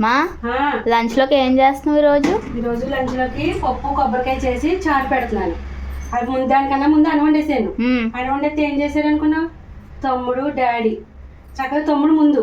మా లంచ్లోకి ఏం చేస్తున్నావు ఈరోజు? ఈరోజు లంచ్లోకి పప్పు కొబ్బరికాయ చేసి చారు పెడుతున్నాను. అది ముందు దానికన్నా ముందు అన్నం వండేసాను. అన్నం వండేస్తే ఏం చేశారు అనుకున్నావు తమ్ముడు డాడీ. చక్కగా తమ్ముడు ముందు.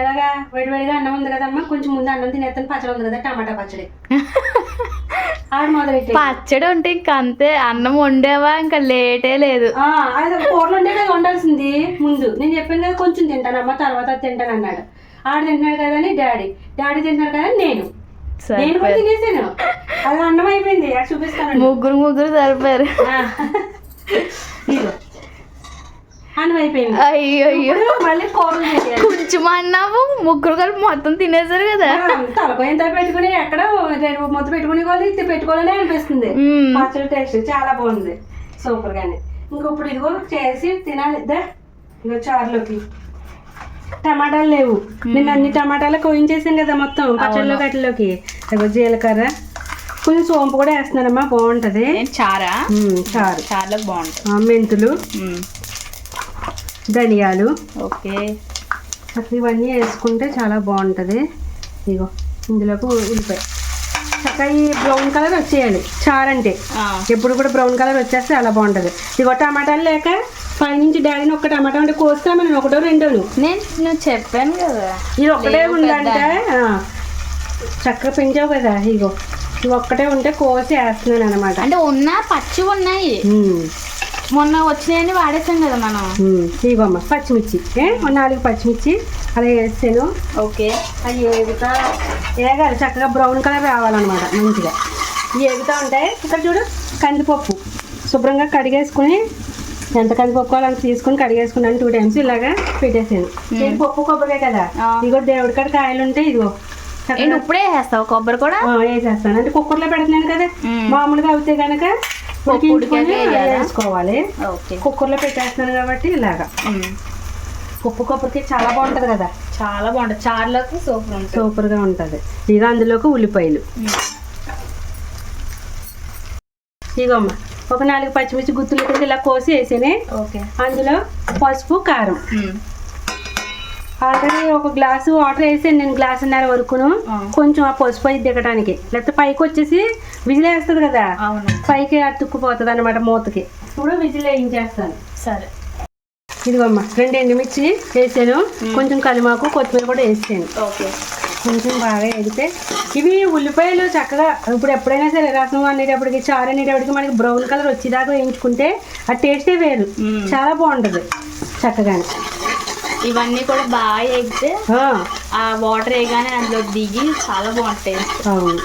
ఎలాగా? వేడివేడిగా అన్నం ఉంది కదమ్మా కొంచెం ముందు అన్నం తినేస్తాను. పచ్చడి ఉంది కదా టమాటా పచ్చడి. ఆడు మొదలెట్టి పచ్చడి ఉంటే ఇంక అంతే. అన్నం వండేవా? ఇంకా లేటే లేదు. అది కూరలు కదా వండాల్సింది. ముందు. నేను చెప్పాను కదా కొంచెం తింటానమ్మా తర్వాత తింటాను అన్నాడు ఆడు తింటున్నాడు కదా అని డాడీ. డాడీ తింటున్నాడు కదా నేను. నేను కూడా తినేసాను. అది అన్నం అయిపోయింది. అది చూపిస్తాను. ముగ్గురు ముగ్గురు సరిపోయారు. అన్నం అయిపోయింది. అయ్యో అయ్యో. మళ్ళీ కూరలు చేయాలి కొంచెం అన్నావు ముగ్గురు కలిపి మొత్తం తినేసారు కదా. తలపోయి ఎంత పెట్టుకుని ఎక్కడ ముద్ద పెట్టుకునే వాళ్ళు ఇది పెట్టుకోవాలని అనిపిస్తుంది. పచ్చడి టేస్ట్ చాలా బాగుంది. సూపర్ గానే. ఇంక ఇప్పుడు ఇదిగో చేసి తినాలి. దా ఇదిగో చారులోకి. టమాటాలు లేవు. నేను అన్ని టమాటాలు కోయించేసాను కదా మొత్తం పచ్చడిలో గట్టిలోకి ఇదిగో జీలకర్ర. కొంచెం సోంపు కూడా వేస్తున్నానమ్మా బాగుంటది. చారా? చారు. చాలా బాగుంటుంది. మెంతులు. ధనియాలు. ఓకే. ఇవన్నీ వేసుకుంటే చాలా బాగుంటుంది. ఇగో ఇందులోకి ఉల్లిపాయ. చక్కగా ఈ బ్రౌన్ కలర్ వచ్చేయాలి చారు అంటే. ఆ, ఎప్పుడు కూడా బ్రౌన్ కలర్ వచ్చేస్తే అలా బాగుంటుంది. ఇగో టమాటాలు లేక పైనుంచి డాడీని ఒక్క టమాటా ఉంటే కోస్తామని ఒకటో రెండోను నేను నువ్వు చెప్పాను కదా. ఇది ఒక్కటే ఉందంటే చక్కగా పెంచావు కదా ఇగో ఇవి ఒక్కటే ఉంటే కోసి వేస్తున్నాను అనమాట అంటే ఉన్నా పచ్చి ఉన్నాయి. మొన్న వచ్చినాయని వాడేసాం కదా మనం. ఇగోమ్మ పచ్చిమిర్చి. ఏ ఓ నాలుగు పచ్చిమిర్చి అలా వేసాను. ఓకే. అవి ఏగుతా ఏగాలి చక్కగా బ్రౌన్ కలర్ రావాలన్నమాట మంచిగా. ఇవి ఏగుతా ఉంటాయి ఇక్కడ చూడు కందిపప్పు. శుభ్రంగా కడిగేసుకుని ఎంత కందిపప్పు అంత తీసుకుని కడిగేసుకున్నాను టూ టైమ్స్ ఇలాగా పెట్టేసాను. ఇది పప్పు కొబ్బరికాయ కదా. ఇదిగో దేవుడి కాడ కాయలు ఉంటాయి ఇదిగో. ఇప్పుడే వేస్తావు కొబ్బరి కూడా? వేసేస్తాను. అంటే కుక్కర్లో పెడుతున్నాను కదా? మ్మ్. మామూలుగా అవుతే కనుక వేసుకోవాలి. కుక్కర్లో పెట్టేస్తున్నాను కాబట్టి ఇలాగా. పప్పు కొబ్బరికి చాలా బాగుంటుంది కదా? చాలా బాగుంటుంది. చారులోకి సూపర్ ఉంటుంది. సూపర్గా ఉంటుంది. ఇక అందులోకి ఉల్లిపాయలు. మ్మ్. ఇగోమ్మ ఒక నాలుగు పచ్చిమిర్చి గుత్తులు ఇలా కోసి వేసేనే ఓకే. అందులో పసుపు కారం. ఆల్రెడీ ఒక గ్లాసు వాటర్ వేసాను నేను గ్లాసున్నర వరకును ఆ. కొంచెం ఆ పసుపు అయి దిగడానికి లేకపోతే పైకి వచ్చేసి విజిల్ వేస్తుంది కదా. పైకి అతుక్కుపోతుంది అనమాట మూతకి. ఇప్పుడు విజిల్ వేయించేస్తాను. సరే. ఇదిగోమ్మ రెండు ఎండుమిర్చి వేసాను. కొంచెం కలిమాకు కొత్తిమీర కూడా వేసాను. ఓకే. కొంచెం బాగా ఎగితే ఇవి ఉల్లిపాయలు చక్కగా ఇప్పుడు ఎప్పుడైనా సరే రసం అనేటప్పటికి చారు అనేటప్పటికి మనకి బ్రౌన్ కలర్ వచ్చేదాకా వేయించుకుంటే ఆ టేస్టే వేరు. చాలా బాగుంటుంది చక్కగానే. ఇవన్నీ కూడా బాగా ఎగితే ఆ, వాటర్ వేయగానే అందులో దిగి చాలా బాగుంటాయి. అవును.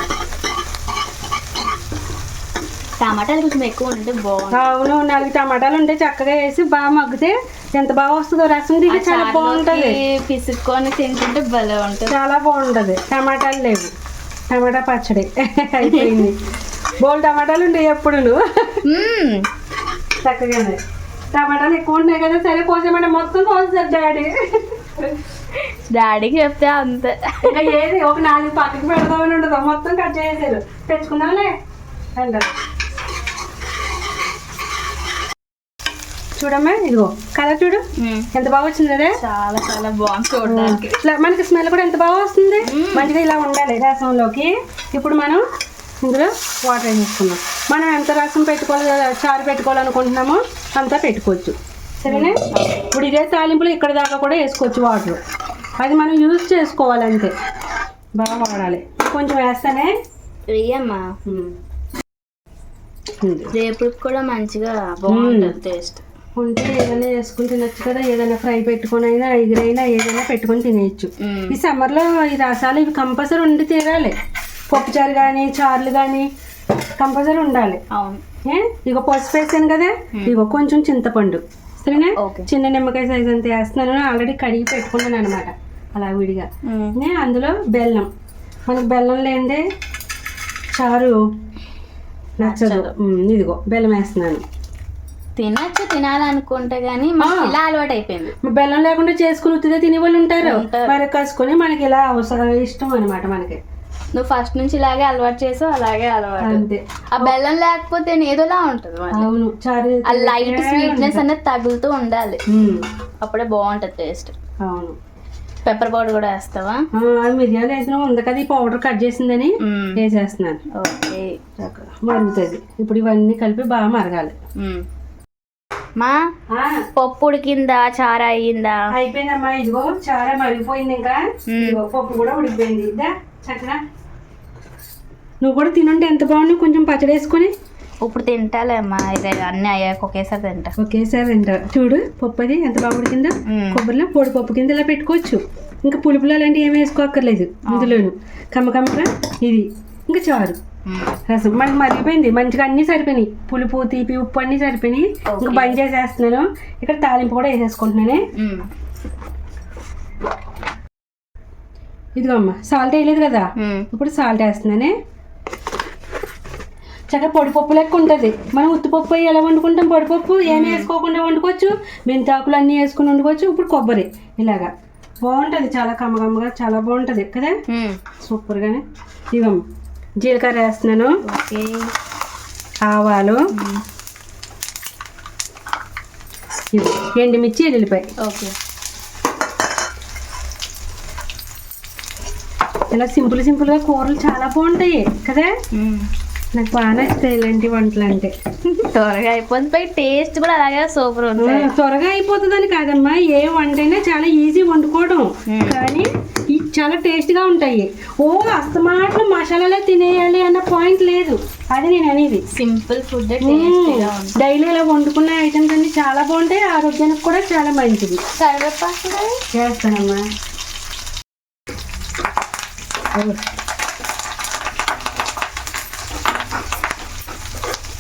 టమాటాలు కొంచెం ఎక్కువ ఉంటే బాగుంటుంది. అవును నాలుగు టమాటాలు ఉంటే చక్కగా వేసి బాగా మగ్గితే ఎంత బాగా వస్తుందో రసం దిగి చాలా బాగుంటుంది. పిసుక్కొని తింటుంటే భలే ఉంటుంది. చాలా బాగుంటుంది. టమాటాలు లేవు. టమాటా పచ్చడి అయిపోయింది. బోల్ టమాటాలు ఉంటాయి ఎప్పుడు. చక్కగానే. టమాటాలు ఎక్కువ ఉన్నాయి కదా సరే కోసేమంటే మొత్తం కోసేసారు డాడీ. డాడీకి చెప్తే అంతే. ఇంకా ఏది ఒక నాలుగు పక్కకి పెడదామని ఉండదు మొత్తం కట్ చేసేసారు. తెచ్చుకుందాంలే. అంటారు చూడమ్మా ఇదిగో కలర్ చూడు. ఎంత బాగా వచ్చింది అదే? చాలా చాలా బాగుంది చూడడానికి ఇట్లా మనకి స్మెల్ కూడా ఎంత బాగా వస్తుంది. మంచిగా ఇలా ఉండాలి రసంలోకి. ఇప్పుడు మనం ఇందులో వాటర్ వేసేసుకున్నాం మనం ఎంత రసం పెట్టుకోవాలి చారు పెట్టుకోవాలనుకుంటున్నామో అంతా పెట్టుకోవచ్చు. సరేనా? ఇప్పుడు ఇదే తాలింపులు ఇక్కడ దాకా కూడా వేసుకోవచ్చు వాటర్ అది మనం యూజ్ చేసుకోవాలి అంతే బాగా వాడాలి. కొంచెం వేస్తానే? వెయ్యమ్మా. రేపు కూడా మంచిగా బాగుంటుంది టేస్ట్ ఉంటే ఏదైనా వేసుకుని తినొచ్చు కదా. ఏదైనా ఫ్రై పెట్టుకొని అయినా ఎగురైనా ఏదైనా పెట్టుకొని తినేయచ్చు. ఈ సమ్మర్లో ఈ రసాలు ఇవి కంపల్సరీ ఉండి తీరాలి. పప్పుచారు కానీ చారులు కానీ కంపల్సరీ ఉండాలి. అవును. ఇగో పసుపు వేసాను కదా ఇగో కొంచెం చింతపండు. సరేనా. చిన్న నిమ్మకాయ సైజ్ అంత వేస్తున్నాను ఆల్రెడీ కడిగి పెట్టుకున్నాను అనమాట అలా విడిగా. అందులో బెల్లం. మనకు బెల్లం లేనిదే చారు నచ్చదు. ఇదిగో బెల్లం వేస్తున్నాను. తినచ్చు తినాలనుకుంటే గానీ ఇలా అలవాటు అయిపోయింది బెల్లం లేకుండా చేసుకుని ఉత్తిదే తినే వాళ్ళు ఉంటారు. ఉంటారు. మరి కసుకొని మనకి ఇలా అవసరం ఇష్టం అనమాట మనకి. నువ్వు ఫస్ట్ నుంచి ఇలాగే అలవాటు చేసావు అలాగే అలవాటు. అంతే. ఆ బెల్లం లేకపోతే ఏదోలా ఉంటుంది అవును చారు ఆ లైట్ స్వీట్నెస్ అనేది తగులుతూ ఉండాలి. ఉమ్, అప్పుడే బాగుంటుంది టేస్ట్ అవును. పెప్పర్ పౌడర్ కూడా వేస్తావా? ఆ, అది మిరియాలు వేసిన. ఉంది కదా ఈ పౌడర్ కట్ చేసిందని మ్మ్. వేసేస్తున్నాను. ఓకే. చక్కగా మరుగుతుంది. ఇప్పుడు ఇవన్నీ కలిపి బాగా మరగాలి. మ్మ్. మా ఆ, పప్పు ఉడికిందా? చారా అయ్యిందా? అయిపోయిందమ్మా. ఇదిగో చాలా మరిగిపోయింది ఇంకా. ఇదిగో పప్పు కూడా ఉడికిపోయింది. చక్కగా. నువ్వు కూడా తినుంటే ఎంత బాగుంది కొంచెం పచ్చడి వేసుకొని ఇప్పుడు తింటాలే అమ్మా. ఇది అన్నీ అయ్యాక ఒకేసారి తింటా. ఒకేసారి తింటా. చూడు పప్పు అది ఎంత బాగా ఉడికిందో. మ్మ్. కొబ్బరిలో పొడి పప్పు కింద ఇలా పెట్టుకోవచ్చు. ఇంకా పులుపులు అలాంటివి ఏమి వేసుకోక్కర్లేదు. ఇందులోను కమ్మకమ్మగా ఇది. ఇంకా చారు. రసం. మనకి మరిగిపోయింది. మంచిగా అన్నీ సరిపోయినాయి. పులుపు తీపి ఉప్పు అన్నీ సరిపోయినాయి. ఇంకా. బంద్ చేసేస్తున్నాను. ఇక్కడ తాలింపు కూడా వేసేసుకుంటున్నానే. ఇదిగో అమ్మ. సాల్ట్ వేయలేదు కదా. ఇప్పుడు సాల్ట్ వేస్తున్నానే. చక్కగా పొడిపప్పు లెక్క ఉంటుంది. మనం ఉత్తిపప్పు ఎలా వండుకుంటాం? పొడిపప్పు ఏమి వేసుకోకుండా వండుకోవచ్చు. మెంతాకులు అన్నీ వేసుకుని వండుకోవచ్చు. ఇప్పుడు కొబ్బరి ఇలాగా. బాగుంటుంది చాలా కమ్మకమ్మగా చాలా బాగుంటుంది. కదా. సూపర్గానే. ఇవమ్మ జీలకర్ర వేస్తున్నాను. ఆవాలు. ఎండుమిర్చి ఎల్లుల్లిపాయ. ఓకే. ఇలా సింపుల్ సింపుల్గా కూరలు చాలా బాగుంటాయి. కదా. నాకు బాగా నచ్చుతాయి ఇలాంటి వంటలు అంటే. త్వరగా అయిపోతుంది. పై టేస్ట్ కూడా అలాగే సూపర్ ఆ, ఉంటుంది త్వరగా అయిపోతుందని కాదమ్మా ఏ వంట అయినా చాలా ఈజీ వండుకోవడం. మ్మ్. కానీ ఇవి చాలా టేస్ట్గా ఉంటాయి. ఓ అస్తమాట్లు మసాలాలే తినేయాలి అన్న పాయింట్ లేదు. అది నేను అనేది. సింపుల్ ఫుడ్ ఉంటుంది. డైలీ ఇలా వండుకున్న ఐటమ్స్ అన్ని చాలా బాగుంటాయి. ఆరోగ్యానికి కూడా చాలా మంచిది. కరివేపాకు చేస్తానమ్మా.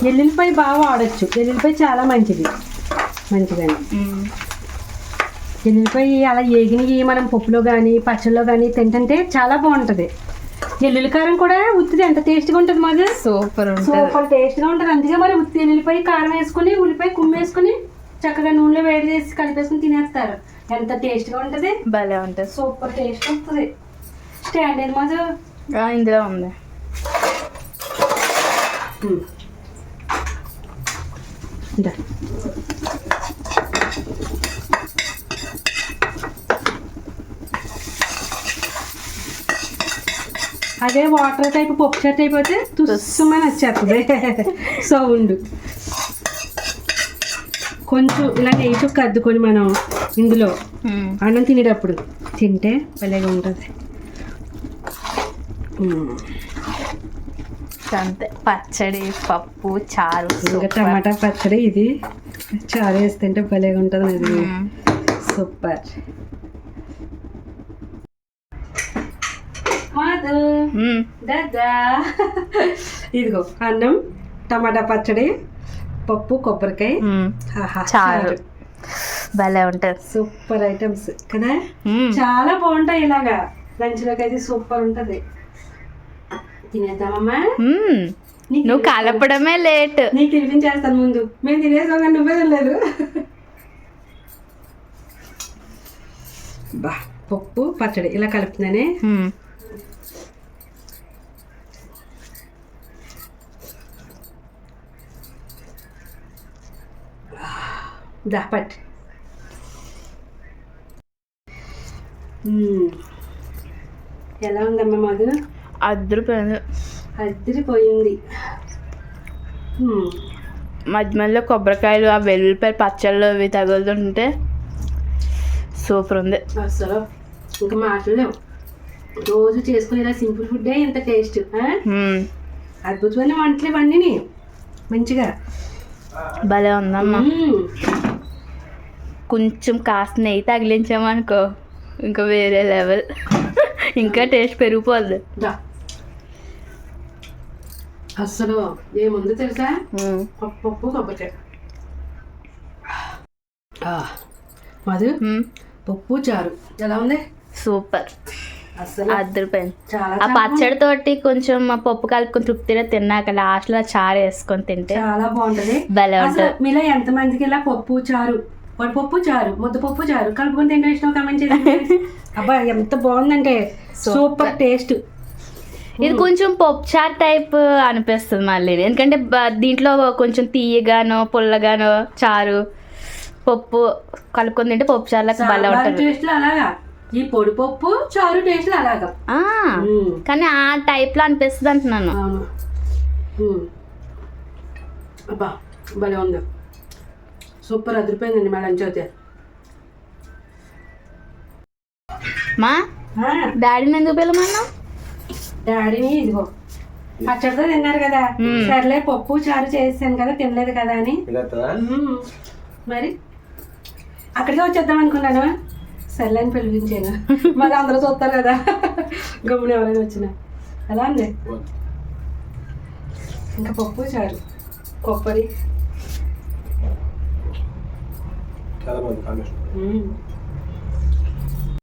ఎల్లుల్లిపాయ బాగా వాడచ్చు. ఎల్లుల్లిపాయ చాలా మంచిది. మంచిదండి. ఎల్లుల్లిపాయ అలా ఏగినవి మనం పప్పులో కానీ పచ్చళ్ళలో కానీ తింటుంటే చాలా బాగుంటుంది. ఎల్లుల్లి కారం కూడా ఉత్తిది. ఎంత టేస్ట్గా ఉంటుంది మాది సూపర్ ఉంటుంది. సూపర్ టేస్ట్గా ఉంటుంది. అందుకే మరి ఉత్తి ఎల్లుల్లిపాయ కారం వేసుకొని ఉల్లిపాయ కుమ్మేసుకొని చక్కగా నూనెలో వేడి చేసి కలిపేసుకొని తినేస్తారు. ఎంత టేస్ట్గా ఉంటుంది? భలే ఉంటుంది. సూపర్ టేస్ట్ వస్తుంది. స్టాండ్ ఏది మాది ఇందులో ఉంది. ఇందా. అదే వాటర్ టైప్ పప్పు చాట్ అయిపోతే తుస్సమని వచ్చేస్తుంది సౌండ్ కొంచెం ఇలా నెయ్యి చుక్క అద్దుకొని మనం ఇందులో. అన్నం తినేటప్పుడు తింటే భలేగా ఉంటుంది. అంతే. పచ్చడి పప్పు చారు ఇంకా. టమాటా పచ్చడి ఇది. చారు వేస్తుంటే భలేగా ఉంటుంది అది మ్మ్. సూపర్. ఇదిగో అన్నం టమాటా పచ్చడి పప్పు కొబ్బరికాయ. చారు. భలే ఉంటుంది. Super items. కదా. చాలా బాగుంటాయి ఇలాగా. లంచ్లోకి అయితే సూపర్ ఉంటుంది. తినేద్దామమ్మా నువ్వు కలపడమే లేట్. నీకు తినిపించేస్తాను ముందు. మేము తినేసాం కానీ నువ్వే తినలేదు. బా పప్పు పచ్చడి ఇలా కలుపుతున్నానే. మ్మ్. దా పట్. మ్మ్. ఎలా ఉందమ్మా మధు? అద్దరిపోయింది అదిరిపోయింది. మ్మ్. మధ్య మధ్యలో కొబ్బరికాయలు ఆ వెల్లుల్లిపాయ పచ్చళ్ళు అవి తగులుతుంటే సూపర్ ఉంది. అసలు ఇంకా మాటలు లేవు. రోజు చేసుకునే సింపుల్ ఫుడ్డే ఇంత టేస్ట్. అద్భుతమైన వంటలు ఇవన్నీ. మంచిగా. భలే ఉందమ్మా. మ్మ్. కొంచెం కాస్త నెయ్యి తగిలించామనుకో ఇంకా వేరే లెవెల్. ఇంకా టేస్ట్ పెరిగిపోద్ది. అసలు ఏముందో తెలుసా. పప్పు పప్పు కొబ్బరికాయ మధు. పప్పు చారు. ఎలా ఉంది? సూపర్. అద్దరిపోయింది ఆ పచ్చడి తోటి కొంచెం ఆ పప్పు కలుపుకొని తృప్తిగా తిన్నాక లాస్ట్లో చారు వేసుకొని తింటే చాలా బాగుంటది. భలే ఉంటుంది. మీలో ఎంత మందికి ఇలా పప్పు చారు? పప్పు చారు ముద్దపప్పు చారు కలుపుకొని తింటే ఇష్టం కమెంట్ చేయండి అబ్బా ఎంత బాగుందంటే. Super taste. ఇది కొంచెం పప్పు చారు టైప్ అనిపిస్తుంది మళ్ళీ. ఎందుకంటే దీంట్లో కొంచెం తీయగానో పుల్లగానో చారు పప్పు కలుపుకొని తింటే పప్పు చారులకు భలే ఉంటుంది. ఈ పొడి పప్పు చారు టేస్ట్ అలాగా? ఆ, ఉమ్. కానీ ఆ టైప్లో అనిపిస్తుంది అంటున్నాను. అబ్బా భలే ఉంది. సూపర్ అదిరిపోయిందండి మా లంచ్ అయితే. మా? ఆ, డాడీని ఎందుకు పిలమన్నావు డాడీని ఇదిగో. పచ్చడితో తిన్నారు కదా. మ్మ్. సర్లే పప్పు చారు చేసాను కదా తినలేదు కదా అని. మ్మ్. మరి? అక్కడికే వచ్చేద్దాం అనుకున్నాను. సర్లే అని పిలిపించాను. మరి అందరూ చూస్తారు కదా. గమ్మున ఎవరైనా వచ్చినా. ఎలా ఉంది. ఇంకా పప్పు చారు కొబ్బరి. చాలా.